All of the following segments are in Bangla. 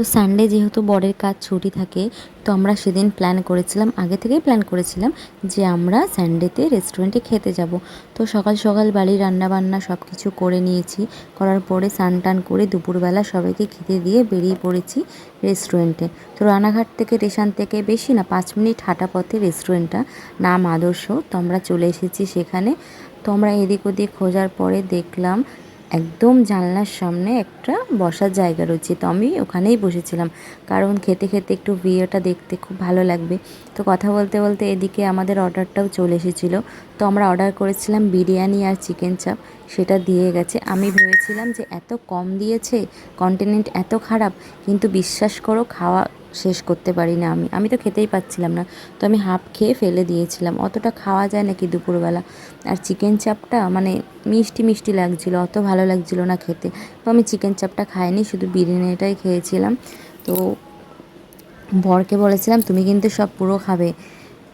তো সানডে যেহেতু বরের কাজ ছুটি থাকে, তো আমরা সেদিন প্ল্যান করেছিলাম, আগে থেকেই প্ল্যান করেছিলাম যে আমরা সানডেতে রেস্টুরেন্টে খেতে যাব। তো সকাল সকাল বাড়ির রান্না বান্না সব কিছু করে নিয়েছি, করার পরে স্নান টান করে দুপুরবেলা সবাইকে খেতে দিয়ে বেরিয়ে পড়েছি রেস্টুরেন্টে তো রানাঘাট থেকে স্টেশন থেকে বেশি না, পাঁচ মিনিট হাঁটা পথে রেস্টুরেন্টটা নাম আদর্শ। তো আমরা চলে এসেছি সেখানে। তো আমরা এদিক ওদিক খোঁজার পরে দেখলাম একদম জানলার সামনে একটা বসার জায়গা রয়েছে। তো আমি ওখানেই বসেছিলাম। কারণ খেতে খেতে একটু ভিউটা দেখতে খুব ভালো লাগবে। তো কথা বলতে বলতে এদিকে আমাদের অর্ডারটাও চলে এসেছিল। তো আমরা অর্ডার করেছিলাম বিরিয়ানি আর চিকেন চাপ। সেটা দিয়ে গেছে। আমি ভেবেছিলাম যে এত কম দিয়েছে কন্টিনেন্ট এত খারাপ, কিন্তু বিশ্বাস করো, খাওয়া শেষ করতে পারি না আমি। আমি তো খেতেই পাচ্ছিলাম না। তো আমি হাফ খেয়ে ফেলে দিয়েছিলাম। অতটা খাওয়া যায় নাকি দুপুরবেলা? আর চিকেন চাপটা মানে মিষ্টি মিষ্টি লাগছিল, অত ভালো লাগছিল না খেতে। তো আমি চিকেন চাপটা খাইনি, শুধু বিরিয়ানিটাই খেয়েছিলাম। তো বরকে বলেছিলাম, তুমি কিন্তু সব পুরো খাবে।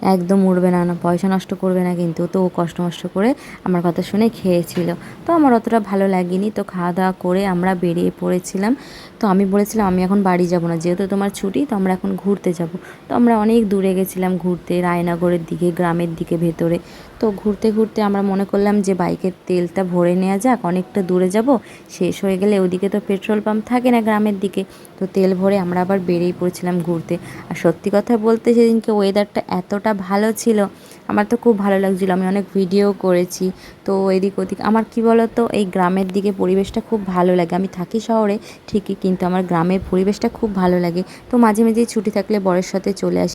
একদম উড়বে না না, পয়সা নষ্ট করবে না কিন্তু তো ও কষ্ট মষ্ট করে আমার কথা শুনে খেয়েছিল। তো আমার অতটা ভালো লাগেনি। তো খাওয়া দাওয়া করে আমরা বেরিয়ে পড়েছিলাম। তো আমি বলেছিলাম, আমি এখন বাড়ি যাব না। যেহেতু তোমার ছুটি, তো আমরা এখন ঘুরতে যাব। তো আমরা অনেক দূরে গেছিলাম ঘুরতে, রায়নগরের দিকে, গ্রামের দিকে, ভেতরে। তো ঘুরতে ঘুরতে আমরা মনে করলাম যে বাইকের তেলটা ভরে নেওয়া যাক, অনেকটা দূরে যাব। শেষ হয়ে গেলে ওদিকে তো পেট্রোল পাম্প থাকে না গ্রামের দিকে। তো তেল ভরে আমরা আবার বেরিয়ে পড়েছিলাম ঘুরতে। আর সত্যি কথা বলতে সেদিনকে ওয়েদারটা এতটা ভালো ছিল। আমার তো খুব ভালো লাগছিল। আমি অনেক ভিডিও করেছি। তো এদিক ওদিক, আমার কি বলো তো এই গ্রামের দিকে পরিবেশটা খুব ভালো লাগে। আমি থাকি শহরে, ঠিকই, কিন্তু আমার গ্রামের পরিবেশটা খুব ভালো লাগে। তো মাঝে মাঝেই ছুটি থাকলে বরের সাথে চলে আসি।